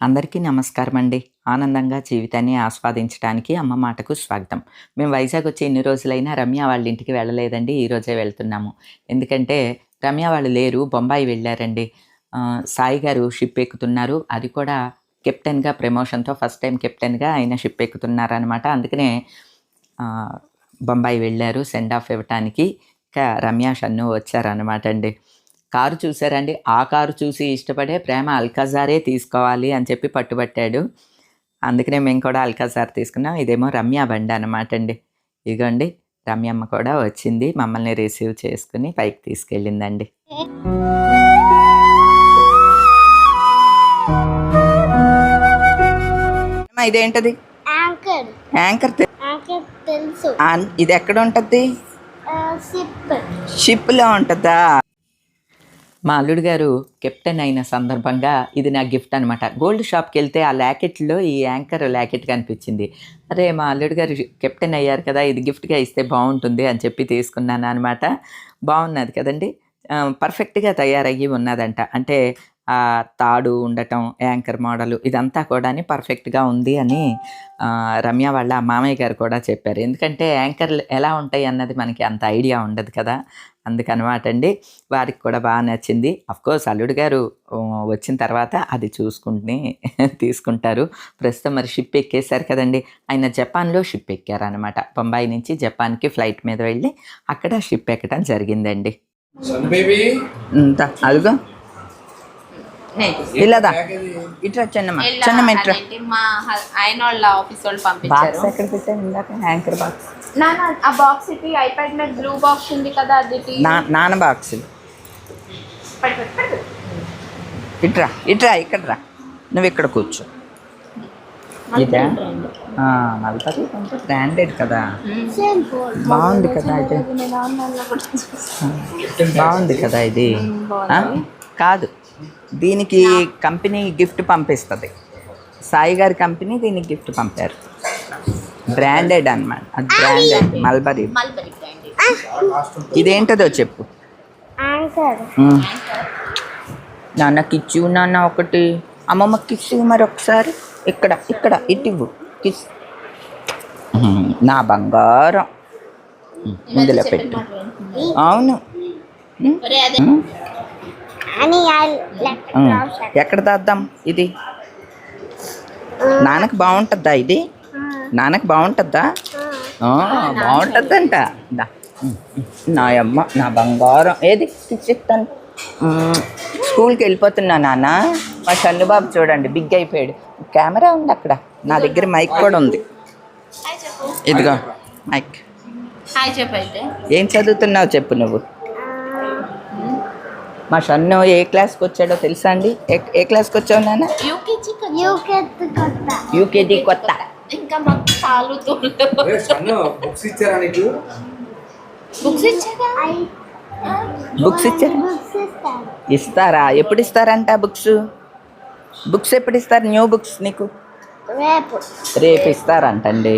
అందరికీ నమస్కారం అండి ఆనందంగా జీవితాన్ని ఆస్వాదించడానికి అమ్మ మాటకు స్వాగతం. మేము వైజాగ్ వచ్చి ఎన్ని రోజులైనా రమ్య వాళ్ళ ఇంటికి వెళ్ళలేదండి ఈ రోజే వెళ్తున్నాము. ఎందుకంటే రమ్య వాళ్ళు లేరు బొంబాయి వెళ్ళారండి. సాయి గారు షిప్ ఎక్కుతున్నారు. అది కూడా కెప్టెన్గా ప్రమోషన్తో ఫస్ట్ టైం కెప్టెన్గా ఆయన షిప్ ఎక్కుతున్నారనమాట అందుకనే బొంబాయి వెళ్ళారు సెండ్ ఆఫ్ ఇవ్వటానికి. ఇంకా రమ్య షన్ను వచ్చారనమాట అండి. కారు చూసారండి. ఆ కారు చూసి ఇష్టపడే ప్రేమ అల్కాజారే తీసుకోవాలి అని చెప్పి పట్టుబట్టాడు. అందుకనే మేము కూడా అల్కాజార్ తీసుకున్నాం. ఇదేమో రమ్య బండి అనమాట అండి. ఇదిగోండి రమ్యమ్మ కూడా వచ్చింది. మమ్మల్ని రిసీవ్ చేసుకుని పైకి తీసుకెళ్ళిందండి. ఇదేంటది? యాంకర్ ఇది ఎక్కడ ఉంటుంది? సిప్ షిప్లో ఉంటుందా? మా అల్లుడు గారు కెప్టెన్ అయిన సందర్భంగా ఇది నా గిఫ్ట్ అనమాట గోల్డ్ షాప్కి వెళ్తే ఆ ల్యాకెట్లో ఈ యాంకర్ ల్యాకెట్ కనిపించింది. అరే మా అల్లుడు గారు కెప్టెన్ అయ్యారు కదా ఇది గిఫ్ట్గా ఇస్తే బాగుంటుంది అని చెప్పి తీసుకున్నాను అనమాట బాగున్నది కదండి. పర్ఫెక్ట్గా తయారయ్యి ఉన్నదంట. అంటే తాడు ఉండటం యాంకర్ మోడల్ ఇదంతా కూడా పర్ఫెక్ట్గా ఉంది అని రమ్య వాళ్ళ మామయ్య గారు కూడా చెప్పారు. ఎందుకంటే యాంకర్లు ఎలా ఉంటాయి అన్నది మనకి అంత ఐడియా ఉండదు కదా. అందుకనమాట అండి. వారికి కూడా బాగా నచ్చింది. కోర్స్ అల్లుడు గారు వచ్చిన తర్వాత అది చూసుకుని తీసుకుంటారు. ప్రస్తుతం మరి షిప్ ఎక్కేశారు కదండి. ఆయన జపాన్లో షిప్ ఎక్కారనమాట బొంబాయి నుంచి జపాన్కి ఫ్లైట్ మీద వెళ్ళి అక్కడ షిప్ ఎక్కడం జరిగిందండి. అదిగో ఇలాదా? చిన్నమ్మ. చిన్నమ్మ మా ఆయన వాళ్ళ ఆఫీస్ వాళ్ళు బాక్స్ పంపించారు ఎక్కడ ఇందాక? బాక్స్ నాన్న ఆ బాక్స్ ఇటు ఐప్యాడ్ మీద బ్లూ బాక్స్ ఉంది కదా అది నాన్న పట్టు. ఇట్రా ఇట్రా ఇక్కడ రా నువ్వు ఇక్కడ కూర్చో. ఇదా? నలభై బ్రాండెడ్ కదా. బాగుంది కదా ఇది. బాగుంది కదా ఇది? కాదు. దీనికి కంపెనీ గిఫ్ట్ పంపిస్తుంది. సాయి గారి కంపెనీ దీనికి గిఫ్ట్ పంపారు. బ్రాండెడ్ అన్నమాట. అది బ్రాండెడ్ మల్బరీ ఇదేంటదో చెప్పు. నాన్నకి ఇచ్చి నాన్న ఒకటి. అమ్మమ్మకి ఇచ్చి మరి ఒకసారి ఇక్కడ ఇక్కడ కిస్. ఉమ్, నా బంగారం. ఇందులో పెట్టు. అవును. ఎక్కడ దాద్దాం ఇది? నాన్నకి బాగుంటుందా ఇది? నాన్నకి బాగుంటుందా బాగుంటుందంట. నా అమ్మ నా బంగారం. ఏది? ఇస్తాను స్కూల్కి వెళ్ళిపోతున్నా నాన్న. మా చందుబాబు చూడండి బిగ్ అయిపోయాడు. కెమెరా ఉంది అక్కడ. నా దగ్గర మైక్ కూడా ఉంది. ఇదిగో మైక్. ఏం చదువుతున్నావు చెప్పు నువ్వు? మా షన్ను ఏ క్లాస్కి వచ్చాడో తెలుసా అండి? ఏ క్లాస్కి వచ్చావు నాన్న? యూకేజీ కొత్త. ఇంకా మాకు చాలు బుక్స్ ఇచ్చారా నీకు? బుక్స్ ఇచ్చారా? ఇచ్చారు? ఇస్తారా? ఎప్పుడు ఇస్తారంట బుక్స్? బుక్స్ ఎప్పుడు ఇస్తారు న్యూ బుక్స్ నీకు? రేపు. రేపు ఇస్తారంటండి.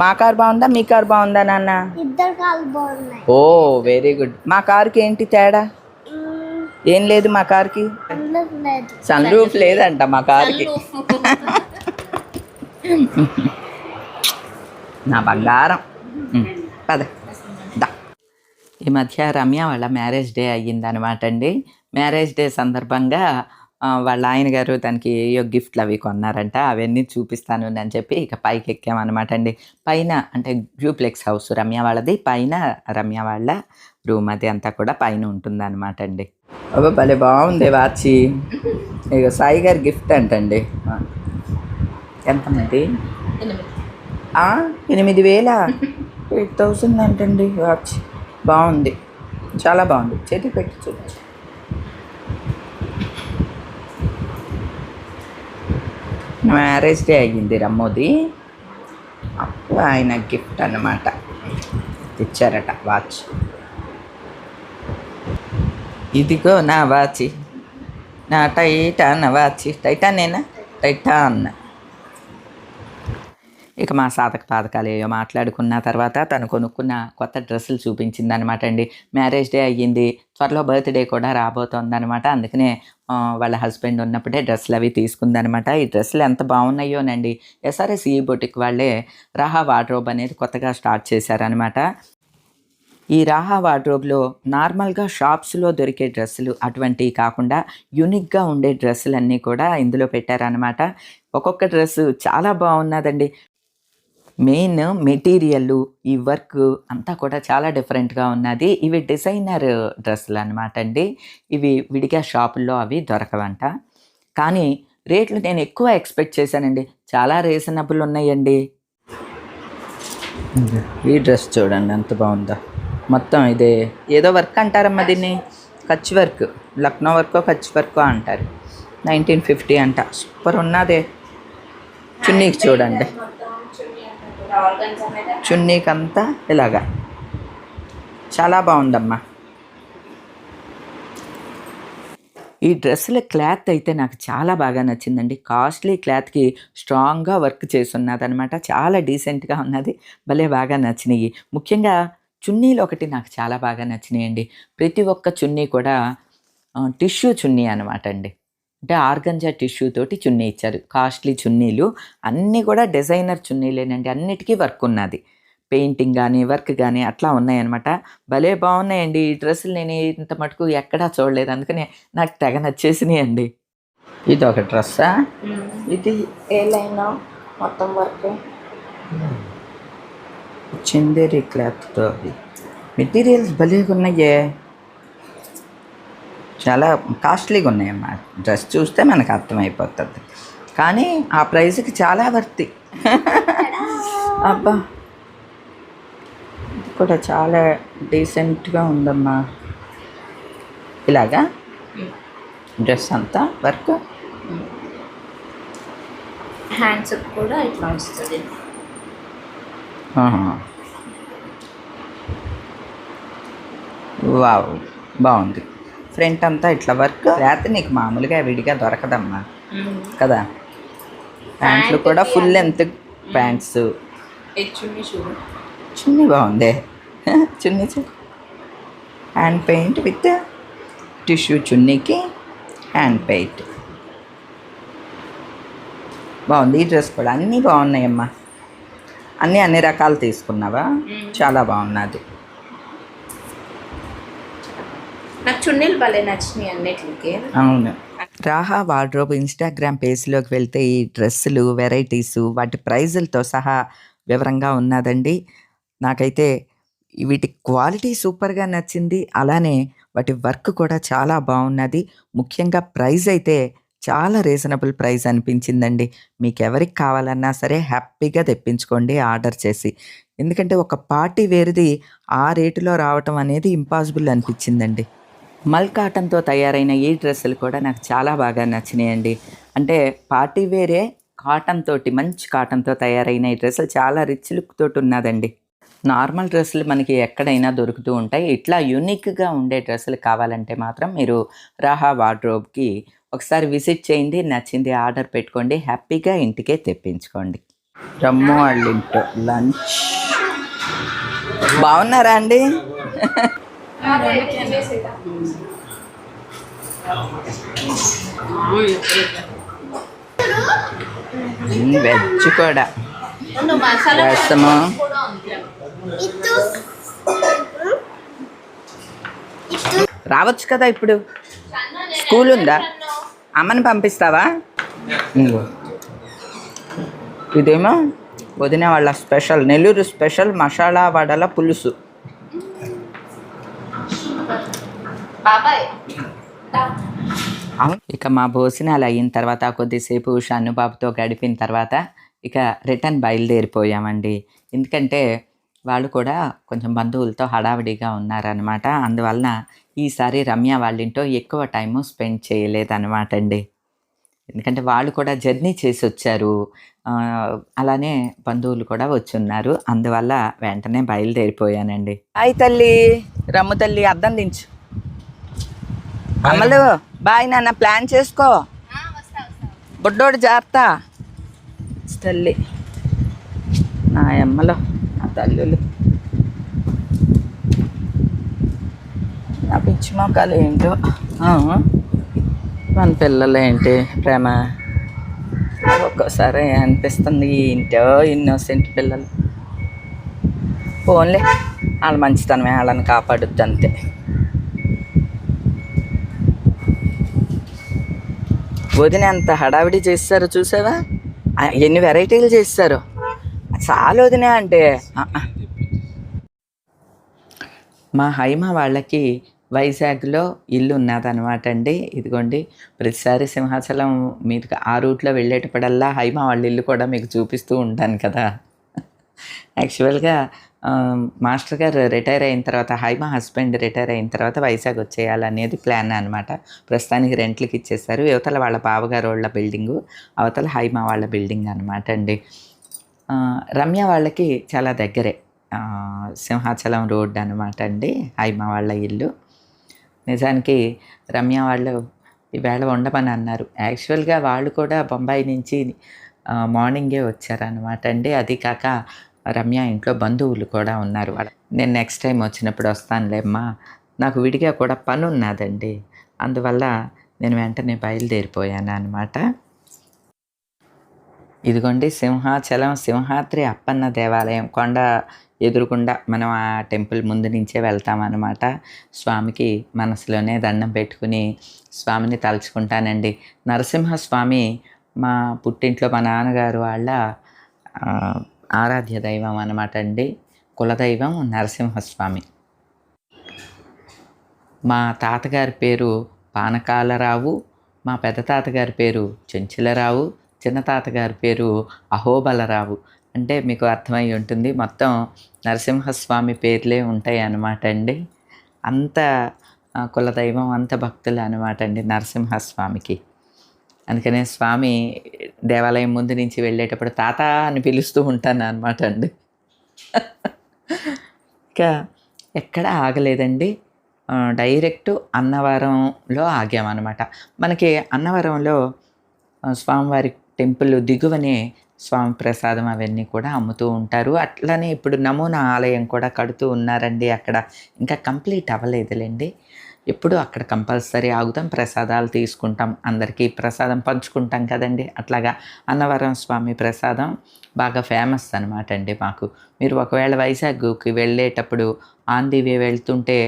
మా కార్ బాగుందా? మీ కార్ బాగుందా నాన్న? ఇద్దరు కాలు బాగున్నాయి. ఓ వెరీ గుడ్ మా కార్కి ఏంటి తేడా? ఏం లేదు మా కార్కి. సన్ రూఫ్ లేదంట మా కార్కి. నా బంగారం. పద. ఈ మధ్య రమ్య వాళ్ళ మ్యారేజ్ డే అయ్యిందనమాట అండి. మ్యారేజ్ డే సందర్భంగా వాళ్ళ ఆయన గారు దానికి ఏయో గిఫ్ట్లు అవి కొన్నారంట అవన్నీ చూపిస్తాను అని చెప్పి ఇక పైకి ఎక్కామన్నమాట అండి. పైన అంటే డ్యూప్లెక్స్ హౌస్ రమ్య వాళ్ళది పైన రమ్య వాళ్ళ రూమ్ అది అంతా కూడా పైన ఉంటుందన్నమాట అండి. అబ్బా భలే బాగుంది వాచి. ఇక సాయి గారి గిఫ్ట్ అంటండి. ఎంతమంది? ఎనిమిది. వేల? ఎయిట్ థౌసండ్ అంటండి వాచ్. బాగుంది. చాలా బాగుంది. చేతి పెట్టి చూడండి మ్యారేజ్ డే అయ్యింది రమ్మోది. అప్పుడు ఆయన గిఫ్ట్ అన్నమాట. ఇచ్చారట వాచ్ ఇదిగో నా వాచి నా టైటాన్ వాచ్ టైటానేనా టైటాన్ ఇక మా సాధక పాదకాలు ఏయో మాట్లాడుకున్న తర్వాత తను కొనుక్కున్న కొత్త డ్రెస్సులు చూపించింది అనమాట అండి. మ్యారేజ్ డే అయ్యింది త్వరలో బర్త్డే కూడా రాబోతోంది అనమాట అందుకనే వాళ్ళ హస్బెండ్ ఉన్నప్పుడే డ్రెస్సులు అవి తీసుకుందనమాట ఈ డ్రెస్సులు ఎంత బాగున్నాయోనండి. ఎస్ఆర్ఎస్ ఈ బొటిక్ వాళ్ళే రాహా వార్డ్రోబ్ అనేది కొత్తగా స్టార్ట్ చేశారనమాట ఈ రాహా వార్డ్రోబ్లో నార్మల్గా షాప్స్లో దొరికే డ్రెస్సులు అటువంటివి కాకుండా యూనిక్గా ఉండే డ్రెస్సులన్నీ కూడా ఇందులో పెట్టారనమాట ఒక్కొక్క డ్రెస్సు చాలా బాగున్నదండి. మెయిన్ మెటీరియల్ ఈ వర్క్ అంతా కూడా చాలా డిఫరెంట్గా ఉన్నది. ఇవి డిజైనర్ డ్రెస్సులు అనమాట అండి. ఇవి విడిగా షాపుల్లో అవి దొరకవంట. కానీ రేట్లు నేను ఎక్కువ ఎక్స్పెక్ట్ చేశానండి. చాలా రీజనబుల్ ఉన్నాయండి. ఈ డ్రెస్ చూడండి ఎంత బాగుందో. మొత్తం ఇదే. ఏదో వర్క్ అంటారమ్మా దీన్ని. కచ్ వర్క్. లక్నో వర్కో కచ్ వర్కో అంటారు. నైన్టీన్ ఫిఫ్టీ అంట. సూపర్ ఉన్నదే. చున్నీకి చూడండి. చున్నీకి అంతా ఇలాగా. చాలా బాగుందమ్మా. ఈ డ్రెస్సుల క్లాత్ అయితే నాకు చాలా బాగా నచ్చిందండి. కాస్ట్లీ క్లాత్కి స్ట్రాంగ్గా వర్క్ చేసి ఉన్నది అనమాట చాలా డీసెంట్గా ఉన్నది. భలే బాగా నచ్చినాయి. ముఖ్యంగా చున్నీలు ఒకటి నాకు చాలా బాగా నచ్చినాయండి. ప్రతి ఒక్క చున్నీ కూడా టిష్యూ చున్నీ అనమాట అండి. అంటే ఆర్గంజా టిష్యూ తోటి చున్నీ ఇచ్చారు. కాస్ట్లీ చున్నీలు అన్నీ కూడా డిజైనర్ చున్నీలేనండి. అన్నిటికీ వర్క్ ఉన్నది. పెయింటింగ్ కానీ వర్క్ కానీ అట్లా ఉన్నాయన్నమాట. భలే బాగున్నాయండి. ఈ డ్రెస్సులు నేను ఇంత మటుకు ఎక్కడా చూడలేదు. అందుకని నాకు తెగ నచ్చేసినాయండి. ఇది ఒక డ్రెస్సా ఇది? ఏ లైన్? మొత్తం వర్క్? చందేరి క్లాత్తో మెటీరియల్స్ భలేగా ఉన్నాయే చాలా కాస్ట్లీగా ఉన్నాయమ్మా డ్రెస్ చూస్తే మనకు అర్థమైపోతుంది. కానీ ఆ ప్రైస్కి చాలా వర్తి. అబ్బా! ఇది కూడా చాలా డీసెంట్గా ఉందమ్మా. ఇలాగా? డ్రెస్ అంతా వర్క్? హ్యాండ్స్ కూడా ఇట్లా వస్తుంది. వావ్! బాగుంది. ఫ్రంట్ అంతా ఇట్లా వర్క్. లేకపోతే నీకు మామూలుగా విడిగా దొరకదమ్మా. కదా? ప్యాంట్లు కూడా ఫుల్ లెంత్ ప్యాంట్స్. చున్నీ బాగుంది. చున్నీ చూ. హ్యాండ్ పెయింట్ విత్ టిష్యూ చున్నీకి హ్యాండ్ పెయింట్. బాగుంది ఈ డ్రెస్ కూడా. అన్నీ బాగున్నాయమ్మా. అన్నీ అన్ని రకాలు తీసుకున్నావా? చాలా బాగున్నది. నాకు చున్నీలు భలే నచ్చినాయి అన్నిటికి అవును. రాహా వార్డ్రోబ్ ఇన్స్టాగ్రామ్ పేజ్లోకి వెళ్తే ఈ డ్రెస్సులు వెరైటీస్ వాటి ప్రైజులతో సహా వివరంగా ఉన్నదండి. నాకైతే వీటి క్వాలిటీ సూపర్గా నచ్చింది. అలానే వాటి వర్క్ కూడా చాలా బాగున్నది. ముఖ్యంగా ప్రైస్ అయితే చాలా రీజనబుల్ ప్రైస్ అనిపించిందండి. మీకు ఎవరికి కావాలన్నా సరే హ్యాపీగా తెప్పించుకోండి ఆర్డర్ చేసి. ఎందుకంటే ఒక పార్టీ వేరుది ఆ రేటులో రావటం అనేది ఇంపాసిబుల్ అనిపించిందండి. మల్ కాటన్తో తయారైన ఈ డ్రెస్సులు కూడా నాకు చాలా బాగా నచ్చినాయండి. అంటే పార్టీ వేరే కాటన్ తోటి మంచి కాటన్తో తయారైన ఈ డ్రెస్సులు చాలా రిచ్ లుక్ తోటి ఉన్నదండి. నార్మల్ డ్రెస్సులు మనకి ఎక్కడైనా దొరుకుతూ ఉంటాయి. ఇట్లా యూనిక్గా ఉండే డ్రెస్సులు కావాలంటే మాత్రం మీరు రాహా వార్డ్రోబ్కి ఒకసారి విజిట్ చేయండి నచ్చింది ఆర్డర్ పెట్టుకోండి హ్యాపీగా ఇంటికే తెప్పించుకోండి. రమ్ము వాళ్ళ లంచ్. బాగున్నారా అండి? వెజ్ కూడా. రసము రావచ్చు కదా ఇప్పుడు. స్కూల్ ఉందా? అమ్మని పంపిస్తావా. ఇదేమో వదిన వాళ్ళ స్పెషల్ నెల్లూరు స్పెషల్ మసాలా వడల పులుసు. బాబాయ్. ఇక మా భోజనాలు అయిన తర్వాత కొద్దిసేపు షన్నుబాబుతో గడిపిన తర్వాత ఇక రిటర్న్ బయలుదేరిపోయామండి. ఎందుకంటే వాళ్ళు కూడా కొంచెం బంధువులతో హడావిడిగా ఉన్నారనమాట అందువలన ఈసారి రమ్య వాళ్ళ ఇంట్లో ఎక్కువ టైము స్పెండ్ చేయలేదన్నమాట అండి. ఎందుకంటే వాళ్ళు కూడా జర్నీ చేసి వచ్చారు. ఆ, అలానే బంధువులు కూడా వచ్చి ఉన్నారు అందువల్ల వెంటనే బయలుదేరిపోయానండి. హాయ్ తల్లి రమ్ము తల్లి అద్దం దించు. అమ్మలు బాయ్ నాన్న ప్లాన్ చేసుకో. బుడ్డోడు జాగ్రత్త. తల్లి. నా అమ్మలో నా తల్లులు. నా పిచ్చి మొక్కలు ఏంటో. ఆ, మన పిల్లలు ఏంటి ప్రేమ? ఒక్కోసారి అనిపిస్తుంది ఏంటో ఇన్నోసెంట్ పిల్లలు. ఫోన్లే వాళ్ళ మంచితనమే వాళ్ళని కాపాడుద్ది అంతే. వదిన ఎంత హడావిడి చేస్తారు చూసావా? ఎన్ని వెరైటీలు చేస్తారు? చాలా వదిన అంటే మా హైమ వాళ్ళకి వైజాగ్లో ఇల్లు ఉన్నదనమాట అండి. ఇదిగోండి ప్రతిసారి సింహాచలం మీకు ఆ రూట్లో వెళ్ళేటప్పుడల్లా హైమ వాళ్ళ ఇల్లు కూడా మీకు చూపిస్తూ ఉంటాను కదా. యాక్చువల్గా మాస్టర్ గారు రిటైర్ అయిన తర్వాత హైమ హస్బెండ్ రిటైర్ అయిన తర్వాత వైజాగ్ వచ్చేయాలనేది ప్లాన్ అనమాట ప్రస్తుతానికి రెంట్లకి ఇచ్చేస్తారు యువతల వాళ్ళ బావగారు వాళ్ళ బిల్డింగు అవతల హైమా వాళ్ళ బిల్డింగ్ అనమాట అండి. రమ్య వాళ్ళకి చాలా దగ్గరే. సింహాచలం రోడ్ అనమాట అండి హైమా వాళ్ళ ఇల్లు. నిజానికి రమ్య వాళ్ళు ఈవేళ ఉండమని అన్నారు. యాక్చువల్గా వాళ్ళు కూడా బొంబాయి నుంచి మార్నింగే వచ్చారనమాట అండి. అది కాక రమ్య ఇంట్లో బంధువులు కూడా ఉన్నారు. వాళ్ళ నేను నెక్స్ట్ టైం వచ్చినప్పుడు వస్తానులేమ్మా నాకు విడిగా కూడా పని ఉన్నదండి అందువల్ల నేను వెంటనే బయలుదేరిపోయాను అనమాట ఇదిగోండి సింహాచలం సింహాద్రి అప్పన్న దేవాలయం కొండ ఎదురుకుండా మనం ఆ టెంపుల్ ముందు నుంచే వెళ్తామన్నమాట స్వామికి మనసులోనే దండం పెట్టుకుని స్వామిని తలుచుకుంటానండి. నరసింహస్వామి మా పుట్టింట్లో మా నాన్నగారు వాళ్ళ ఆరాధ్య దైవం అనమాట అండి. కులదైవం నరసింహస్వామి. మా తాతగారి పేరు పానకాలరావు మా పెద్ద తాతగారి పేరు చెంచులరావు చిన్న తాతగారి పేరు అహోబలరావు. అంటే మీకు అర్థమై ఉంటుంది మొత్తం నరసింహస్వామి పేర్లే ఉంటాయి అన్నమాట అండి. అంత కులదైవం అంత భక్తులు అనమాట అండి నరసింహస్వామికి. అందుకనే స్వామి దేవాలయం ముందు నుంచి వెళ్ళేటప్పుడు తాత అని పిలుస్తూ ఉంటాను అనమాట అండి. ఇంకా ఎక్కడ ఆగలేదండి. డైరెక్ట్ అన్నవరంలో ఆగామన్నమాట. మనకి అన్నవరంలో స్వామివారి టెంపుల్ దిగువనే స్వామి ప్రసాదం అవన్నీ కూడా అమ్ముతూ ఉంటారు. అట్లనే ఇప్పుడు నమూనా ఆలయం కూడా కడుతూ ఉన్నారండి అక్కడ. ఇంకా కంప్లీట్ అవ్వలేదులేండి. ఎప్పుడు అక్కడ కంపల్సరీ ఆగుతాం ప్రసాదాలు తీసుకుంటాం అందరికీ ప్రసాదం పంచుకుంటాం కదండి. అట్లాగా అన్నవరం స్వామి ప్రసాదం బాగా ఫేమస్ అనమాట అండి మాకు. మీరు ఒకవేళ వైజాగ్కి వెళ్ళేటప్పుడు ఆన్ ది వే వెళ్తుంటే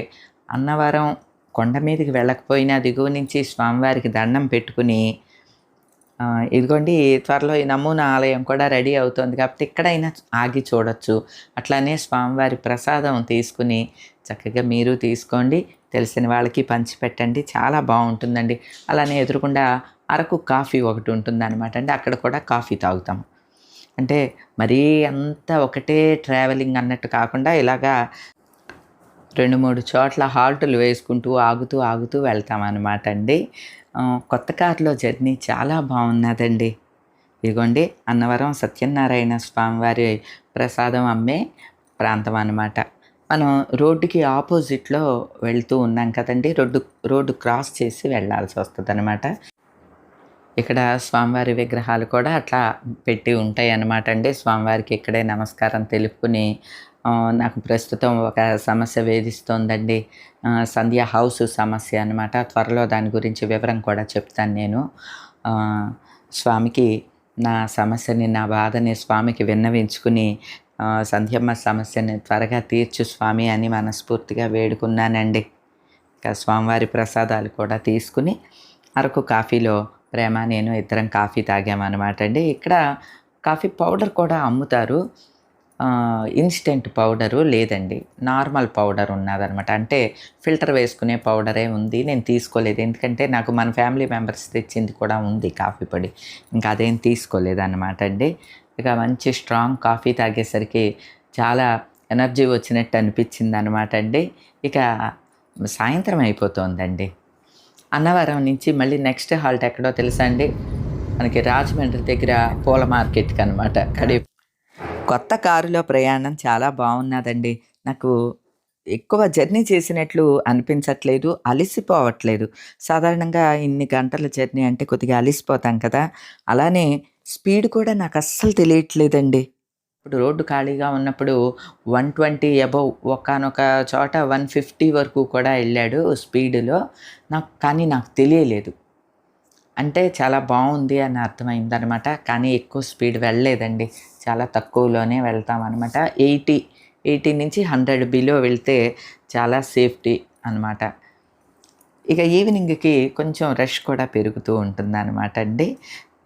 అన్నవరం కొండ మీదకి వెళ్ళకపోయినా దిగువ నుంచి స్వామివారికి దండం పెట్టుకుని ఇదిగోండి త్వరలో ఈ నమూనా ఆలయం కూడా రెడీ అవుతుంది కాబట్టి ఎక్కడైనా ఆగి చూడొచ్చు. అట్లానే స్వామివారి ప్రసాదం తీసుకుని చక్కగా మీరు తీసుకోండి. తెలిసిన వాళ్ళకి పంచిపెట్టండి. చాలా బాగుంటుందండి. అలానే ఎదురుకుండా అరకు కాఫీ ఒకటి ఉంటుంది అనమాట అండి. అక్కడ కూడా కాఫీ తాగుతాం. అంటే మరీ అంత ఒకటే ట్రావెలింగ్ అన్నట్టు కాకుండా ఇలాగా రెండు మూడు చోట్ల హాల్టులు వేసుకుంటూ ఆగుతూ ఆగుతూ వెళ్తాం అనమాట అండి. కొత్త కారులో జర్నీ చాలా బాగున్నదండి. ఇదిగోండి అన్నవరం సత్యనారాయణ స్వామివారి ప్రసాదం అమ్మే ప్రాంతం అన్నమాట. మనం రోడ్డుకి ఆపోజిట్లో వెళ్తూ ఉన్నాం కదండి రోడ్డు రోడ్డు క్రాస్ చేసి వెళ్ళాల్సి వస్తుంది అనమాట ఇక్కడ స్వామివారి విగ్రహాలు కూడా అట్లా పెట్టి ఉంటాయి అన్నమాట అండి. స్వామివారికి ఇక్కడే నమస్కారం తెలుపుకుని నాకు ప్రస్తుతం ఒక సమస్య వేధిస్తోందండి. సంధ్య హౌస్ సమస్య అనమాట త్వరలో దాని గురించి వివరం కూడా చెప్తాను నేను. స్వామికి నా సమస్యని నా బాధని స్వామికి విన్నవించుకుని సంధ్యమ్మ సమస్యని త్వరగా తీర్చు స్వామి అని మనస్ఫూర్తిగా వేడుకున్నానండి. ఇంకా స్వామివారి ప్రసాదాలు కూడా తీసుకుని అరకు కాఫీలో ప్రేమ నేను ఇద్దరం కాఫీ తాగామన్నమాట అండి. ఇక్కడ కాఫీ పౌడర్ కూడా అమ్ముతారు. ఇన్స్టెంట్ పౌడరు లేదండి. నార్మల్ పౌడర్ ఉన్నదనమాట అంటే ఫిల్టర్ వేసుకునే పౌడరే ఉంది నేను తీసుకోలేదు. ఎందుకంటే నాకు మన ఫ్యామిలీ మెంబర్స్ తెచ్చింది కూడా ఉంది కాఫీ పొడి. ఇంకా అదేం తీసుకోలేదు అనమాట అండి. ఇక మంచి స్ట్రాంగ్ కాఫీ తాగేసరికి చాలా ఎనర్జీ వచ్చినట్టు అనిపించింది అనమాట అండి. ఇక సాయంత్రం అయిపోతుందండి. అన్నవరం నుంచి మళ్ళీ నెక్స్ట్ హాల్ట్ ఎక్కడో తెలుసా అండి? మనకి రాజమండ్రి దగ్గర పూల మార్కెట్కి అనమాట కడి కొత్త కారులో ప్రయాణం చాలా బాగున్నదండి. నాకు ఎక్కువ జర్నీ చేసినట్లు అనిపించట్లేదు అలిసిపోవట్లేదు. సాధారణంగా ఇన్ని గంటల జర్నీ అంటే కొద్దిగా అలిసిపోతాం కదా. అలానే స్పీడ్ కూడా నాకు అస్సలు తెలియట్లేదండి. ఇప్పుడు రోడ్డు ఖాళీగా ఉన్నప్పుడు వన్ ట్వంటీ అబవ్ ఒకనొక చోట వన్ ఫిఫ్టీ వరకు కూడా వెళ్ళాడు స్పీడ్లో. నాకు కానీ నాకు తెలియలేదు. అంటే చాలా బాగుంది అని అర్థమైందనమాట కానీ ఎక్కువ స్పీడ్ వెళ్ళలేదండి. చాలా తక్కువలోనే వెళ్తాం అనమాట ఎయిటీ ఎయిటీ నుంచి హండ్రెడ్ బిలో వెళ్తే చాలా సేఫ్టీ అనమాట ఇక ఈవినింగ్కి కొంచెం రష్ కూడా పెరుగుతూ ఉంటుంది అనమాట అండి.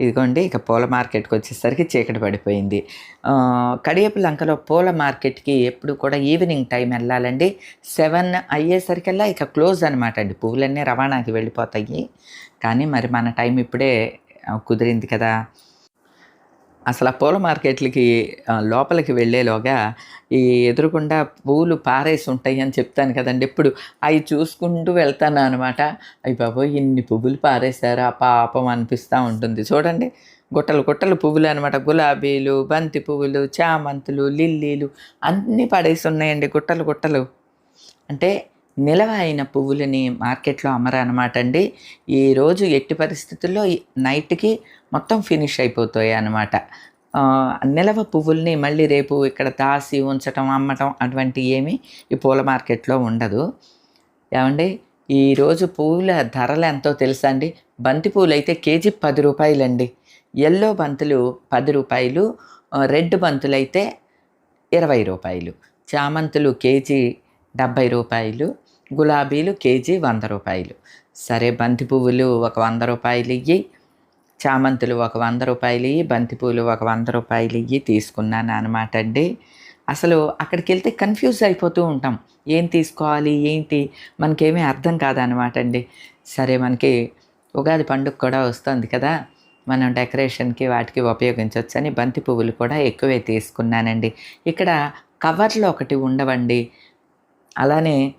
ఇదిగోండి ఇక పూల మార్కెట్కి వచ్చేసరికి చీకటి పడిపోయింది. ఆ, కడియపు లంకలో పూల మార్కెట్కి ఎప్పుడు కూడా ఈవినింగ్ టైం వెళ్ళాలండి. సెవెన్ అయ్యేసరికల్లా ఇక క్లోజ్ అనమాట అండి. పువ్వులన్నీ రవాణాకి వెళ్ళిపోతాయి. కానీ మరి మన టైం ఇప్పుడే కుదిరింది కదా. అసలు ఆ పూల మార్కెట్లకి లోపలికి వెళ్ళేలోగా ఈ ఎదురుకుండా పువ్వులు పారేసి ఉంటాయి అని చెప్తాను కదండి. ఎప్పుడు అవి చూసుకుంటూ వెళ్తాను అనమాట అవి బాబోయ్ ఇన్ని పువ్వులు పారేశారు? ఆ పాపం అనిపిస్తూ ఉంటుంది. చూడండి గుట్టలు గుట్టలు పువ్వులు అనమాట గులాబీలు బంతి పువ్వులు చామంతులు లిల్లీలు అన్నీ పడేసి ఉన్నాయండి గుట్టలు గుట్టలు. అంటే నిలవ అయిన పువ్వులని మార్కెట్లో అమ్మరనమాట అండి. ఈరోజు ఎట్టి పరిస్థితుల్లో నైట్కి మొత్తం ఫినిష్ అయిపోతాయి అన్నమాట. నిలవ పువ్వుల్ని మళ్ళీ రేపు ఇక్కడ దాసి ఉంచటం అమ్మటం అటువంటి ఏమీ ఈ పూల మార్కెట్లో ఉండదు. ఏమండి? ఈరోజు పువ్వుల ధరలు ఎంతో తెలుసా అండి? బంతి పువ్వులు అయితే కేజీ పది రూపాయలండి. ఎల్లో బంతులు పది రూపాయలు రెడ్ బంతులు అయితే ఇరవై రూపాయలు చామంతులు కేజీ డెబ్భై రూపాయలు గులాబీలు కేజీ వంద రూపాయలు. సరే బంతి పువ్వులు ఒక వంద రూపాయలు ఇయ్యి. చామంతులు ఒక వంద రూపాయలు బంతిపూలు ఒక వంద రూపాయలు ఇవి తీసుకున్నాను అనమాట అండి. అసలు అక్కడికి వెళ్తే కన్ఫ్యూజ్ అయిపోతూ ఉంటాం. ఏం తీసుకోవాలి ఏంటి? మనకేమీ అర్థం కాదనమాట అండి. సరే మనకి ఉగాది పండుగ కూడా వస్తుంది కదా. మనం డెకరేషన్కి వాటికి ఉపయోగించవచ్చని బంతి పువ్వులు కూడా ఎక్కువే తీసుకున్నానండి. ఇక్కడ కవర్లో ఒకటి ఉండవండి. అలానే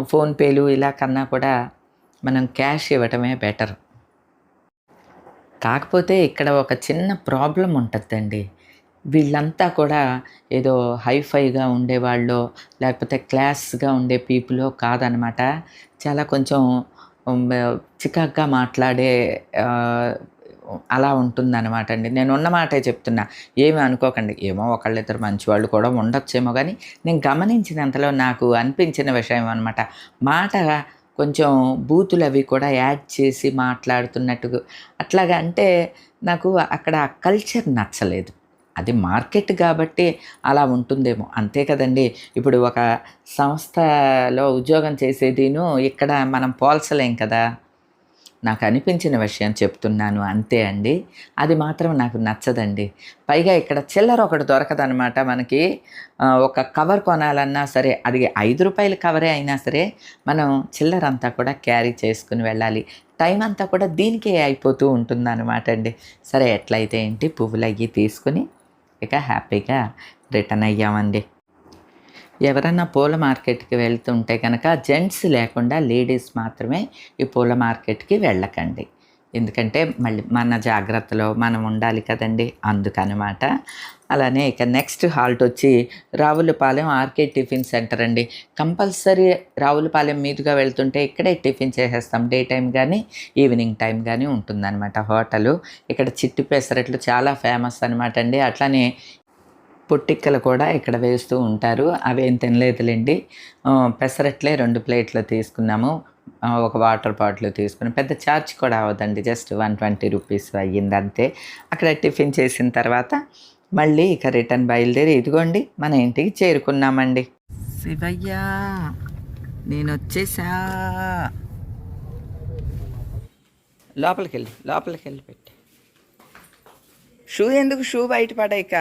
ఫోన్పేలు ఇలా కన్నా కూడా మనం క్యాష్ ఇవ్వటమే బెటర్. కాకపోతే ఇక్కడ ఒక చిన్న ప్రాబ్లం ఉంటుందండి. వీళ్ళంతా కూడా ఏదో హైఫైగా ఉండేవాళ్ళు లేకపోతే క్లాస్గా ఉండే పీపులో కాదనమాట. చాలా కొంచెం చికాక్గా చికాగ్గా మాట్లాడే అలా ఉంటుందన్నమాట అండి. నేను ఉన్న మాటే చెప్తున్నా. ఏమి అనుకోకండి. ఏమో ఒకళ్ళిద్దరు మంచివాళ్ళు కూడా ఉండొచ్చేమో కానీ నేను గమనించినంతలో నాకు అనిపించిన విషయం అనమాట. మాట కొంచెం బూతులు అవి కూడా యాడ్ చేసి మాట్లాడుతున్నట్టు అట్లాగా అంటే నాకు అక్కడ ఆ కల్చర్ నచ్చలేదు. అది మార్కెట్ కాబట్టి అలా ఉంటుందేమో. అంతే కదండి. ఇప్పుడు ఒక సంస్థలో ఉద్యోగం చేసేదిను ఇక్కడ మనం పోల్చలేం కదా. నాకు అనిపించిన విషయం చెప్తున్నాను అంతే అండి. అది మాత్రం నాకు నచ్చదండి. పైగా ఇక్కడ చిల్లర ఒకటి దొరకదనమాట మనకి. ఒక కవర్ కొనాలన్నా సరే అది ఐదు రూపాయల కవరే అయినా సరే మనం చిల్లర అంతా కూడా క్యారీ చేసుకుని వెళ్ళాలి. టైం అంతా కూడా దీనికే అయిపోతూ ఉంటుందన్నమాట అండి. సరే ఎట్లయితే ఏంటి పువ్వులు అయ్యి తీసుకుని ఇక హ్యాపీగా రిటర్న్ అయ్యామండి. ఎవరైనా పూల మార్కెట్కి వెళ్తుంటే కనుక జెంట్స్ లేకుండా లేడీస్ మాత్రమే ఈ పూల మార్కెట్కి వెళ్ళకండి. ఎందుకంటే మళ్ళీ మన జాగ్రత్తలో మనం ఉండాలి కదండి అందుకనమాట. అలానే ఇక నెక్స్ట్ హాల్ట్ వచ్చి రావులపాలెం ఆర్కే టిఫిన్ సెంటర్ అండి. కంపల్సరీ రావులపాలెం మీదుగా వెళ్తుంటే ఇక్కడే టిఫిన్ చేసేస్తాం. డే టైం కానీ ఈవినింగ్ టైం కానీ ఉంటుందన్నమాట హోటలు. ఇక్కడ చిట్టి పెసరట్లు చాలా ఫేమస్ అనమాట అండి. అట్లానే పొట్టిక్కలు కూడా ఇక్కడ వేస్తూ ఉంటారు. అవేం తినలేదులేండి. పెసరట్లే రెండు ప్లేట్లు తీసుకున్నాము. ఒక వాటర్ బాటిల్ తీసుకుని పెద్ద ఛార్జ్ కూడా అవ్వదండి. జస్ట్ వన్ ట్వంటీ రూపీస్ అయ్యింది అంతే. అక్కడ టిఫిన్ చేసిన తర్వాత మళ్ళీ ఇక రిటర్న్ బయలుదేరి ఇదిగోండి మన ఇంటికి చేరుకున్నామండి. శివయ్య నేను వచ్చేసా లోపలికి వెళ్ళి లోపలికి వెళ్ళి పెట్టి. షూ ఎందుకు షూ బయట పడాయిక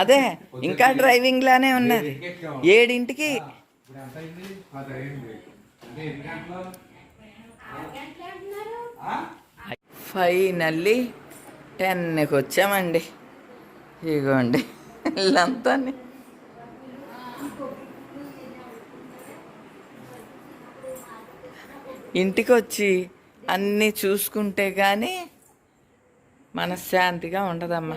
అదే ఇంకా డ్రైవింగ్ లానే ఉన్నది. ఏడింటికి ఫైనల్లీ టెన్కి వచ్చామండి. ఇగోండి వీళ్ళంతా ఇంటికి వచ్చి అన్నీ చూసుకుంటే కానీ మనశ్శాంతిగా ఉండదమ్మా.